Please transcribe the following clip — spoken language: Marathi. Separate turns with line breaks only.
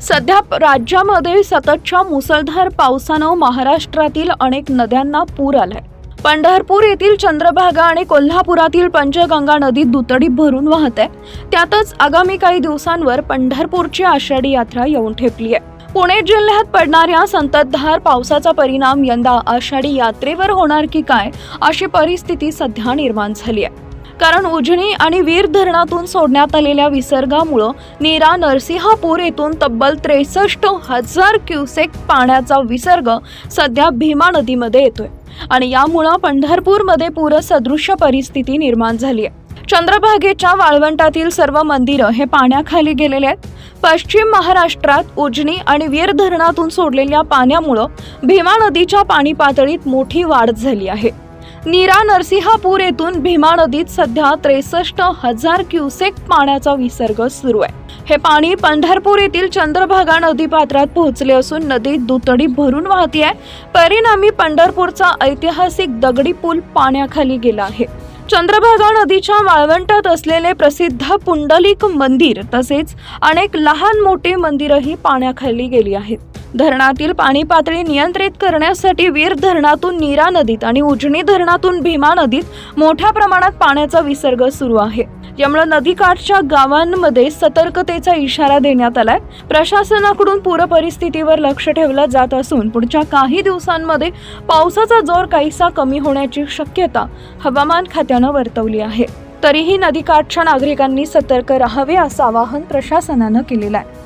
सध्या राज्यामध्ये सततच्या मुसळधार पावसानं महाराष्ट्रातील अनेक नद्यांना पूर आलाय. पंढरपूर येथील चंद्रभागा आणि कोल्हापुरातील पंचगंगा नदी दुतडी भरून वाहत आहे. त्यातच आगामी काही दिवसांवर पंढरपूरची आषाढी यात्रा येऊन ठेपली आहे. पुणे जिल्ह्यात पडणाऱ्या संततधार पावसाचा परिणाम यंदा आषाढी यात्रेवर होणार की काय अशी परिस्थिती सध्या निर्माण झाली आहे. कारण उजनी आणि वीर धरणातून सोडण्यात आलेल्या विसर्गामुळं नीरा नरसिंहापूर येथून तब्बल त्रेसष्ट हजार क्युसेक पाण्याचा विसर्ग सध्या भीमा नदीमध्ये येतोय. आणि यामुळं पंढरपूरमध्ये पूरसदृश्य परिस्थिती निर्माण झाली आहे. चंद्रभागेच्या वाळवंटातील सर्व मंदिरं हे पाण्याखाली गेलेले आहेत. पश्चिम महाराष्ट्रात उजनी आणि वीर धरणातून सोडलेल्या पाण्यामुळं भीमा नदीच्या पाणी पातळीत मोठी वाढ झाली आहे. नीरा नरसिंहापूर येथून भीमा नदीत सध्या त्रेसष्ट हजार क्युसेक पाण्याचा विसर्ग सुरू आहे. हे पाणी पंढरपूर येथील चंद्रभागा नदीपात्रात पोहोचले असून नदीत दुतडी भरून वाहते आहे. परिणामी पंढरपूरचा ऐतिहासिक दगडी पूल पाण्याखाली गेला आहे. चंद्रभागा नदीच्या वाळवंटात असलेले प्रसिद्ध पुंडलिक मंदिर तसेच अनेक लहान मोठी मंदिरही पाण्याखाली गेली आहेत. धरणातील पाणी पातळी नियंत्रित करण्यासाठी वीर धरणातून नीरा नदीत आणि उजनी धरणातून भीमा नदीत मोठ्या प्रमाणात पाण्याचा विसर्ग सुरू आहे. यामुळे नदीकाठच्या गावांमध्ये सतर्कतेचा इशारा देण्यात आलाय. प्रशासनाकडून पूर परिस्थितीवर लक्ष ठेवलं जात असून पुढच्या काही दिवसांमध्ये पावसाचा जोर काहीसा कमी होण्याची शक्यता हवामान खात्यानं वर्तवली आहे. तरीही नदीकाठच्या नागरिकांनी सतर्क राहावे असं आवाहन प्रशासनानं केलेलं आहे.